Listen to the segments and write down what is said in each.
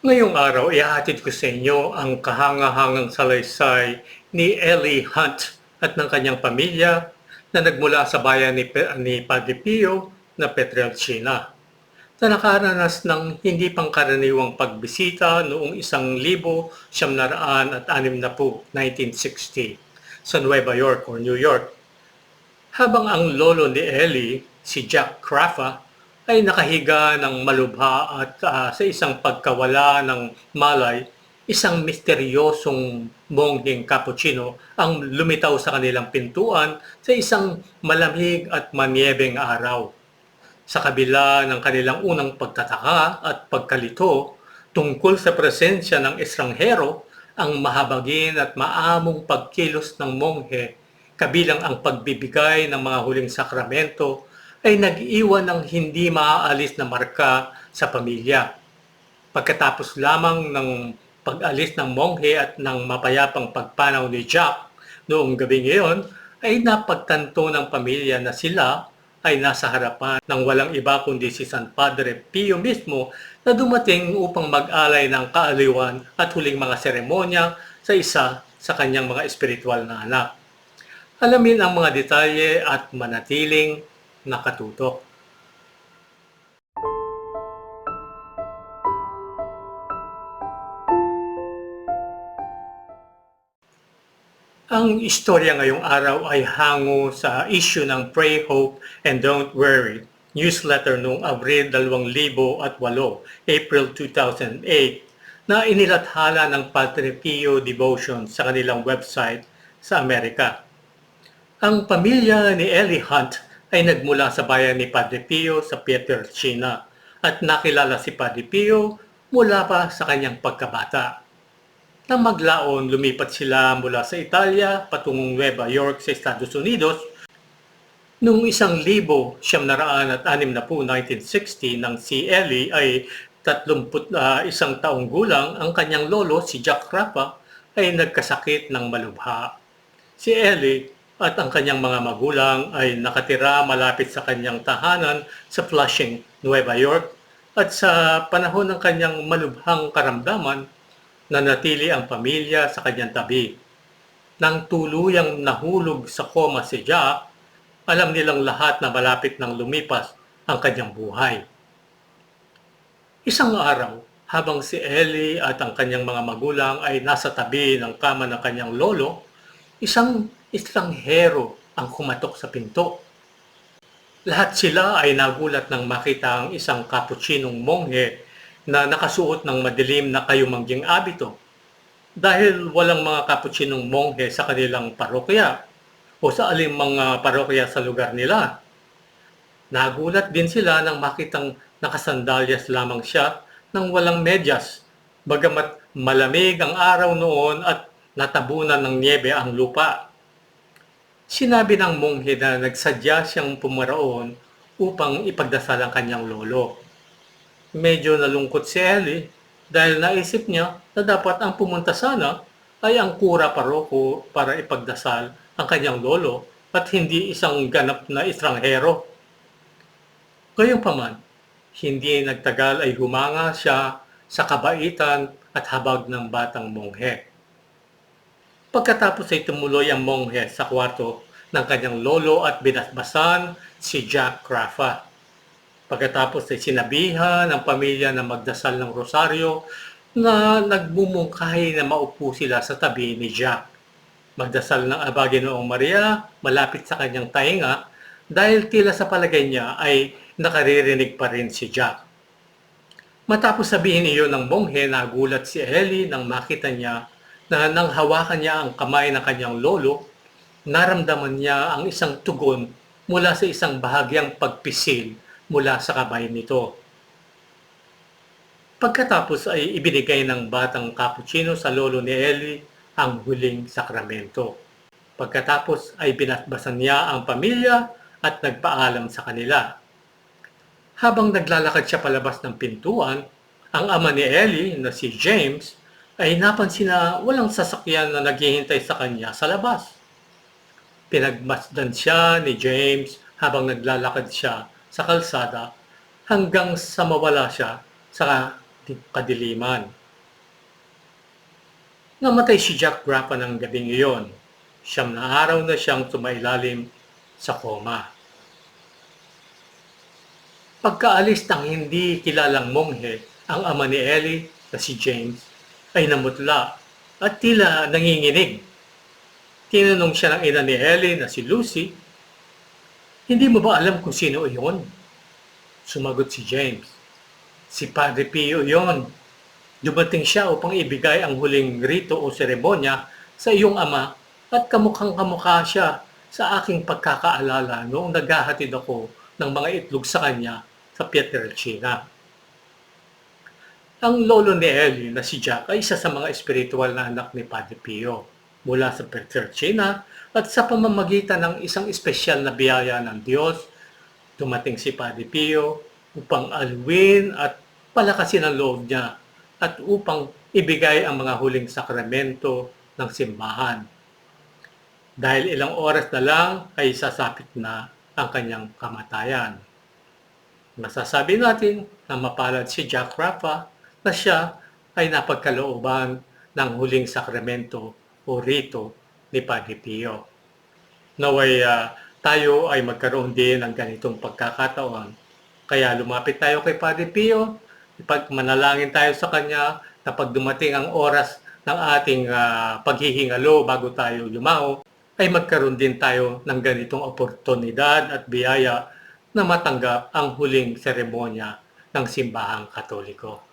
Ngayong araw, ihahatid ko sa inyo ang kahangahangang salaysay ni Ellie Hunt at ng kanyang pamilya na nagmula sa bayan ni, ni Padre Pio na Petrelcina na nakaranas ng hindi pangkaraniwang pagbisita noong isang libo siyam naraan at anim na po, 1960, sa Nueva York or New York. Habang ang lolo ni Ellie, si Jack Craffa, ay nakahiga ng malubha at ah, sa isang pagkawala ng malay, isang misteryosong mongheng cappuccino ang lumitaw sa kanilang pintuan sa isang malamig at manyebeng araw. Sa kabila ng kanilang unang pagtataka at pagkalito tungkol sa presensya ng estranghero, ang mahabagin at maamong pagkilos ng monghe kabilang ang pagbibigay ng mga huling sakramento ay nag-iwan ng hindi maaalis na marka sa pamilya. Pagkatapos lamang ng pag-alis ng monghe at ng mapayapang pagpanaw ni Jack noong gabi ngayon, ay napagtanto ng pamilya na sila ay nasa harapan ng walang iba kundi si San Padre Pio mismo na dumating upang mag-alay ng kaaliwan at huling mga seremonya sa isa sa kanyang mga espiritual na anak. Alamin ang mga detalye at manatiling nakatutok. Ang istorya ngayong araw ay hango sa issue ng Pray, Hope, and Don't Worry newsletter noong Abril 2008, April 2008, na inilathala ng Padre Pio Devotion sa kanilang website sa Amerika. Ang pamilya ni Ellie Hunt ay nagmula sa bayan ni Padre Pio sa Pietrelcina at nakilala si Padre Pio mula pa sa kanyang pagkabata. Nang maglaon, lumipat sila mula sa Italia patungong Nueva York sa Estados Unidos Noong isang libo siyam naraan at anim na po 1960 nang si Ellie ay 31 isang taong gulang, ang kanyang lolo si Jack Rapa ay nagkasakit ng malubha. Si Ellie at ang kanyang mga magulang ay nakatira malapit sa kanyang tahanan sa Flushing, Nueva York at sa panahon ng kanyang malubhang karamdaman nanatili ang pamilya sa kanyang tabi. Nang tuluyang nahulog sa koma si Jack, alam nilang lahat na malapit nang lumipas ang kanyang buhay. Isang araw, habang si Ellie at ang kanyang mga magulang ay nasa tabi ng kama ng kanyang lolo, isang estranghero ang kumatok sa pinto. Lahat sila ay nagulat nang makita ang isang kapuchinong monghe na nakasuot ng madilim na kayumangging abito dahil walang mga kapuchinong monghe sa kanilang parokya o sa aling mga parokya sa lugar nila. Nagulat din sila nang makitang nakasandalyas lamang siya nang walang medyas, bagamat malamig ang araw noon at natabunan ng niebe ang lupa. Sinabi ng monghe na nagsadya siyang pumaraon upang ipagdasal ang kanyang lolo. Medyo nalungkot si Ellie dahil naisip niya na dapat ang pumunta sana ay ang kura paroko para ipagdasal ang kanyang lolo at hindi isang ganap na estranghero. Gayunpaman, hindi nagtagal ay humanga siya sa kabaitan at habag ng batang monghe. Pagkatapos ay tumuloy ang monghe sa kwarto ng kanyang lolo at binasbasan si Jack Craffa. Pagkatapos ay sinabihan ng pamilya na magdasal ng rosaryo na nagbumungkahi na maupo sila sa tabi ni Jack magdasal ng Abagi Noong Maria malapit sa kanyang tainga dahil tila sa palagay niya ay nakaririnig pa rin si Jack. Matapos sabihin iyon ng monghe, nagulat si Ellie nang makita niya na nang hawakan niya ang kamay ng kanyang lolo, naramdaman niya ang isang tugon mula sa isang bahagyang pagpisil mula sa kamay nito. Pagkatapos ay ibinigay ng batang cappuccino sa lolo ni Ellie ang huling sakramento. Pagkatapos ay binasbasan niya ang pamilya at nagpaalam sa kanila. Habang naglalakad siya palabas ng pintuan, ang ama ni Ellie na si James ay napansin na walang sasakyan na naghihintay sa kanya sa labas. Pinagmasdan siya ni James habang naglalakad siya sa kalsada hanggang sa mawala siya sa di- kadiliman. Namatay si Jack Grappa ng gabing iyon. Siyam na araw na siyang tumailalim sa koma. Pagkaalis ng hindi kilalang monghe, ang ama ni Ellie na si James ay namutla at tila nanginginig. Tinanong siya ng ina ni Ellie na si Lucy, Hindi mo ba alam kung sino iyon? Sumagot si James, Si Padre Pio iyon. Dumating siya upang ibigay ang huling rito o seremonya sa iyong ama at kamukhang kamukha siya sa aking pagkakaalala noong naghahatid ako ng mga itlog sa kanya sa Pietrelcina. Ang lolo ni Ellie na si Jack ay isa sa mga espiritual na anak ni Padre Pio mula sa Pietrelcina at sa pamamagitan ng isang espesyal na biyaya ng Diyos, dumating si Padre Pio upang alwin at palakasin ang loob niya at upang ibigay ang mga huling sakramento ng simbahan. Dahil ilang oras na lang ay sasapit na ang kanyang kamatayan. Masasabi natin na mapalad si Jack Rafa na siya ay napagkalooban ng huling sakramento o rito ni Padre Pio. Naway ah, tayo ay magkaroon din ng ganitong pagkakataon. Kaya lumapit tayo kay Padre Pio, ipag manalangin tayo sa Kanya na pag dumating ang oras ng ating ah, paghihingalo bago tayo lumao, ay magkaroon din tayo ng ganitong oportunidad at biyaya na matanggap ang huling seremonya ng simbahang katoliko.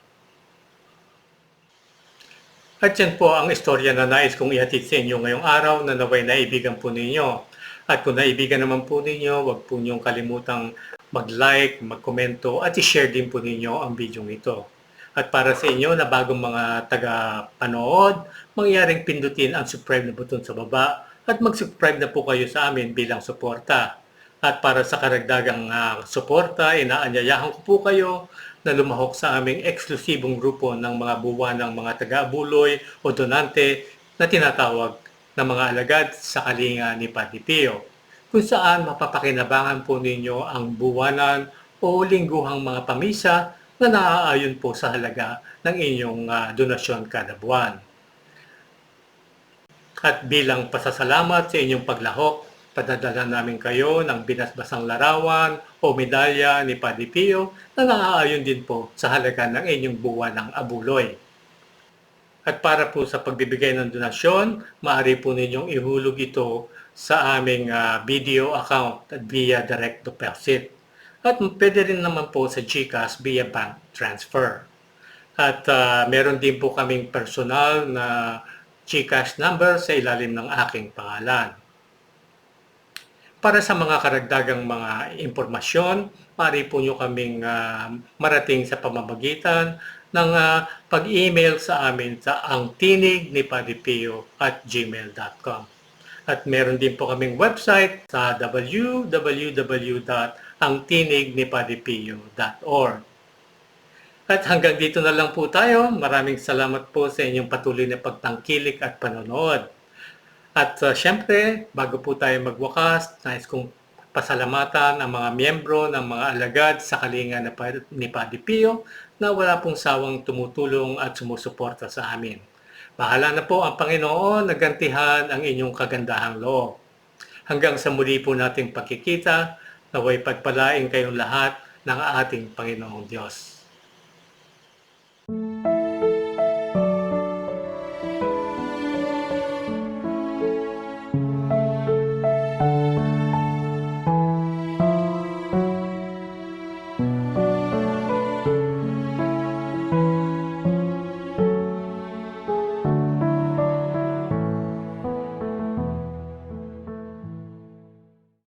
At yan po ang istorya na nais kong ihatid sa inyo ngayong araw na naway naibigan po ninyo. At kung naibigan naman po ninyo, huwag po niyong kalimutang mag-like, mag-komento at i-share din po ninyo ang video ito. At para sa inyo na bagong mga taga-panood, mangyaring pindutin ang subscribe na button sa baba at mag-subscribe na po kayo sa amin bilang suporta. At para sa karagdagang uh, suporta, inaanyayahan ko po kayo na lumahok sa aming eksklusibong grupo ng mga buwan ng mga taga-abuloy o donante na tinatawag na mga alagad sa kalinga ni Padre Pio, kung saan mapapakinabangan po ninyo ang buwanan o lingguhang mga pamisa na naaayon po sa halaga ng inyong uh, donasyon kada buwan. At bilang pasasalamat sa inyong paglahok, padadala namin kayo ng binasbasang larawan o medalya ni Padre Pio na naaayon din po sa halaga ng inyong buwan ng abuloy. At para po sa pagbibigay ng donasyon, maaari po ninyong ihulog ito sa aming uh, video account at via direct deposit. At pwede rin naman po sa GCash via bank transfer. At uh, meron din po kaming personal na GCash number sa ilalim ng aking pangalan. Para sa mga karagdagang mga impormasyon, pari po nyo kaming uh, marating sa pamamagitan ng uh, pag-email sa amin sa angtinig ni Padipio at gmail.com. At meron din po kaming website sa www.angtinignipadipio.org. At hanggang dito na lang po tayo. Maraming salamat po sa inyong patuloy na pagtangkilik at panonood. At uh, syempre, bago po tayo magwakas, nais kong pasalamatan ang mga miyembro ng mga alagad sa kalinga ni Padre Pio na wala pong sawang tumutulong at sumusuporta sa amin. Bahala na po ang Panginoon na gantihan ang inyong kagandahang loob. Hanggang sa muli po nating pagkikita, naway pagpalain kayong lahat ng ating Panginoong Diyos.